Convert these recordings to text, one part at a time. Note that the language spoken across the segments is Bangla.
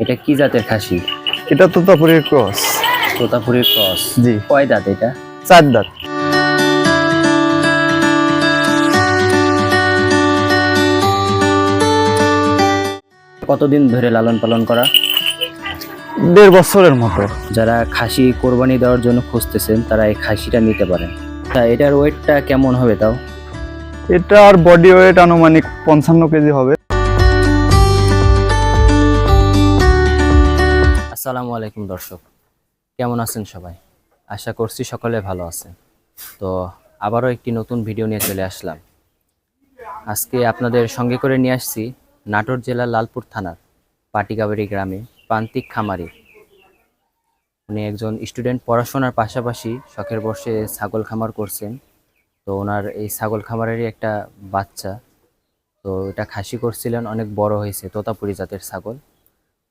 এটা কি জাতের খাসি? এটা তোতাপুরির ক্রস। তোতাপুরের ক্রস। জি। কয় দাঁত এটা? চার দাঁত। কতদিন ধরে লালন পালন করা? দেড় বছরের মতো। যারা খাসি কোরবানি দেওয়ার জন্য খুঁজতেছেন তারা এই খাসিটা নিতে পারেন। তা এটার ওয়েটটা কেমন হবে তাও? এটার বডি ওয়েট আনুমানিক পঞ্চান্ন কেজি হবে। আসসালামু আলাইকুম দর্শক। কেমন আছেন সবাই? আশা করছি সকলে ভালো আছেন। তো আবারও একটি নতুন ভিডিও নিয়ে চলে আসলাম। আজকে আপনাদের সঙ্গে করে নিয়ে আসছি নাটোর জেলার লালপুর থানার পাটিকাবাড়ি গ্রামে প্রান্তিক খামারি। উনি একজন স্টুডেন্ট পড়াশোনার পাশাপাশি শখের বর্ষে ছাগল খামার করছেন। তো ওনার এই ছাগল খামারেরই একটা বাচ্চা। তো এটা খাসি করছিলেন, অনেক বড় হয়েছে, তোতাপুরি জাতের ছাগল।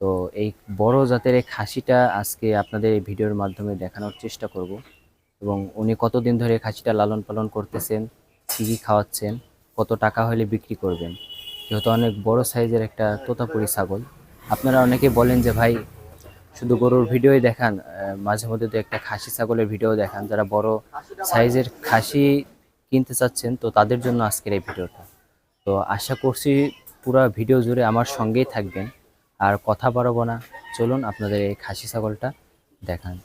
তো এই বড় জাতের এই খাসিটা আজকে আপনাদের এই ভিডিওর মাধ্যমে দেখানোর চেষ্টা করব। এবং উনি কতদিন ধরে খাসিটা লালন পালন করতেছেন, কী কী খাওয়াচ্ছেন, কত টাকা হলে বিক্রি করবেন, যেহেতু অনেক বড় সাইজের একটা তোতাপুরি ছাগল। আপনারা অনেকে বলেন যে, ভাই, শুধু গরুর ভিডিওই দেখান মাঝে মধ্যে তো একটা খাসি ছাগলের ভিডিও দেখান। যারা বড় সাইজের খাসি কিনতে চাচ্ছেন, তো তাদের জন্য আজকের এই ভিডিওটা। তো আশা করছি পুরো ভিডিও জুড়ে আমার সঙ্গেই থাকবেন। আর কথা বাড়াবো না। চলুন আপনাদের এই খাসি ছাগলটা দেখান।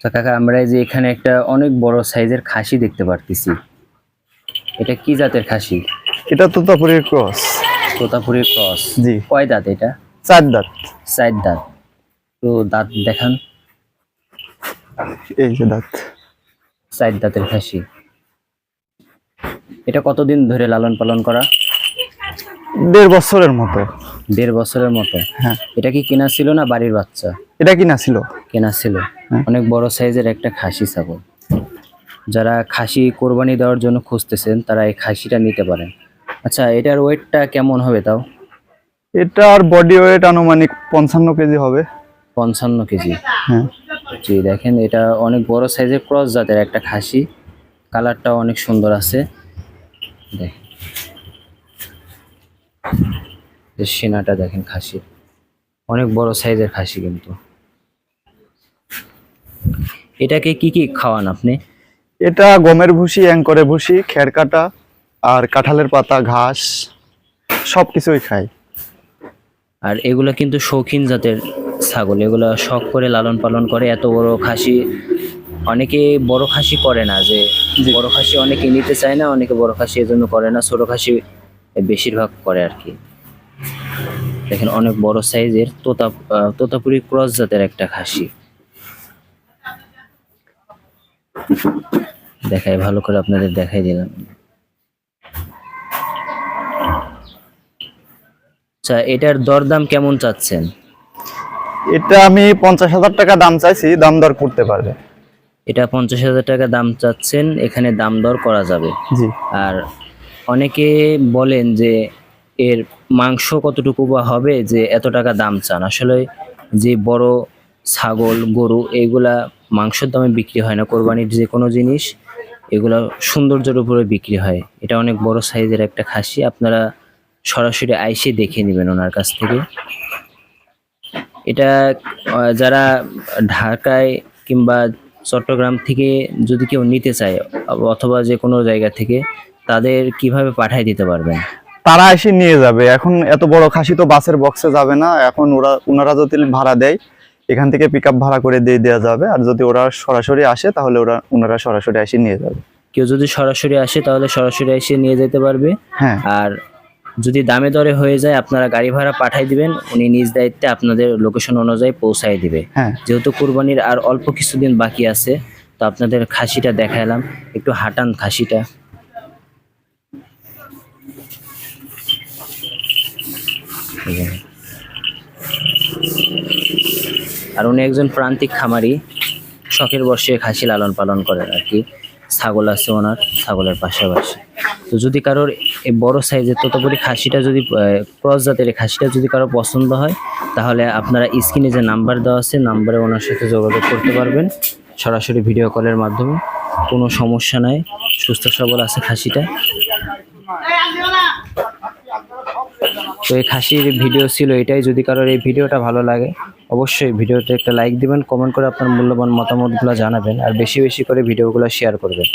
তো কাকা আমরা এই যে এখানে একটা অনেক বড় সাইজের খাসি দেখতে পারতেছি। এটা কি জাতের খাসি? এটা তোতাপুরির ক্রস। তোতাপুরের ক্রস। জি। কয় দাঁত এটা? চার দাঁত। সাইড দাঁত। তো দাঁত দেখান। এই যে দাঁত। সাইড দাঁতের খাসি। এটা কতদিন ধরে লালন পালন করা? দেড় বছরের মতো। দেড় বছরের মতো? হ্যাঁ। এটা কি কেনা ছিল না বাড়ির বাচ্চা? এটা কি না ছিল। কেনা ছিল। হ্যাঁ। অনেক বড় সাইজের একটা খাসি ছাগল। যারা খাসি কোরবানি দেওয়ার জন্য খুঁজতেছেন তারা এই খাসিটা নিতে পারেন। আচ্ছা এটার ওয়েটটা কেমন হবে তাও? এটার বডি ওয়েট আনুমানিক পঞ্চান্ন কেজি হবে। পঞ্চান্ন কেজি। হ্যাঁ। জি দেখেন এটা অনেক বড় সাইজের ক্রস জাতের একটা খাসি। কালারটাও অনেক সুন্দর আছে। এই দেখেন খাসির অনেক বড় সাইজের খাসি কিন্তু। এটাকে কি কি খাওয়ান আপনি? এটা গমের ভুসি অ্যাঙ্করে ভুসি খের কাটা আর কাঁঠালের পাতা ঘাস সব কিছুই খাই। আর এগুলো কিন্তু শৌখিন জাতের ছাগল। এগুলো শখ করে লালন পালন করে এত বড় খাসি অনেকে বড় খাসি করে না যে বড় খাসি অনেকে নিতে চায় না অনেকে বড় খাসি এজন্য করে না ছোট খাসি বেশিরভাগ করে আর কি। দেখেন অনেক বড় সাইজের তোতা তোতাপুরি ক্রস জাতের একটা খাসি। দেখাই ভালো করে আপনাদের দেখাই দিলাম। আচ্ছা এটার দরদাম কেমন চাচ্ছেন? এটা আমি পঞ্চাশ হাজার টাকা দাম চাইছি দাম দর করতে পারবে। এটা পঞ্চাশ হাজার টাকা দাম চাচ্ছেন এখানে দাম দর করা যাবে। জি। আর অনেকে বলেন যে এর মাংস কতটুকু বা হবে যে এত টাকা দাম চান। আসলে যে বড় ছাগল গরু এগুলা মাংসের দামে বিক্রি হয় না কোরবানির যে কোনো জিনিস এগুলা সৌন্দর্যের উপরে বিক্রি হয়। এটা অনেক বড় সাইজের একটা খাসি আপনারা সরাসরি আইসে দেখে নেবেন ওনার কাছ থেকে। এটা যারা ঢাকায় কিংবা চট্টগ্রাম থেকে যদি কেউ নিতে চায় অথবা যে কোনো জায়গা থেকে তাদের কীভাবে পাঠাই দিতে পারবেন? তারা এসে নিয়ে যাবে। এখন এত বড় খাসি তো বাসের বক্সে যাবে না। এখন ওরা ওনারা যদি ভাড়া দেয় এখান থেকে পিক ভাড়া করে দিয়ে দেওয়া যাবে। আর যদি ওরা সরাসরি আসে তাহলে ওরা ওনারা সরাসরি এসে নিয়ে যাবে। কেউ যদি সরাসরি আসে তাহলে সরাসরি এসে নিয়ে যেতে পারবে। হ্যাঁ। আর যদি দামে দরে হয়ে যায় আপনারা গাড়ি ভাড়া পাঠাই দিবেন উনি নিজ দায়িত্বে আপনাদের লোকেশন অনুযায়ী পৌঁছায় দিবে। হ্যাঁ। যেহেতু কুরবানির আর অল্প কিছুদিন বাকি আছে তো আপনাদের খাসিটা দেখালাম একটু হাঁটান খাসিটা। আর উনি একজন প্রান্তিক খামারি শখের বর্ষে খাসি লালন পালন করেন আর কি। ছাগল আছে ওনার ছাগলের পাশাপাশি। তো যদি কারোর বড় সাইজের তোতাপুরি খাসিটা যদি ক্রস জাতের খাসিটা যদি কারও পছন্দ হয়, তাহলে আপনারা স্ক্রিনে যে নাম্বার দেওয়া আছে, নাম্বারে ওনার সাথে যোগাযোগ করতে পারবেন। সরাসরি ভিডিও কলের মাধ্যমে। কোনো সমস্যা নাই। সুস্থ সবল আছে খাসিটা। তো এই খাসির ভিডিও ছিল এটাই। যদি কারোর এই ভিডিওটা ভালো লাগে অবশ্যই ভিডিওতে একটা লাইক দিবেন কমেন্ট করে আপনার মূল্যবান মতামতগুলো জানাবেন আর বেশি বেশি করে ভিডিওগুলো শেয়ার করবেন।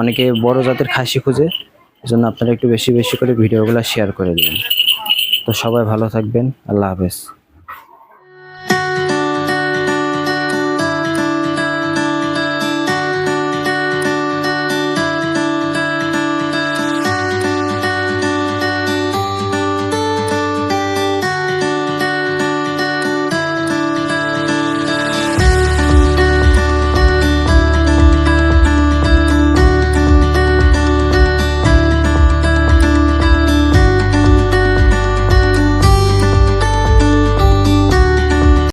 অনেকে বড় জাতের খাসি খুঁজে, এজন্য আপনারা একটু বেশি বেশি করে ভিডিওগুলো শেয়ার করে দেবেন। তো সবাই ভালো থাকবেন, আল্লাহ হাফেজ।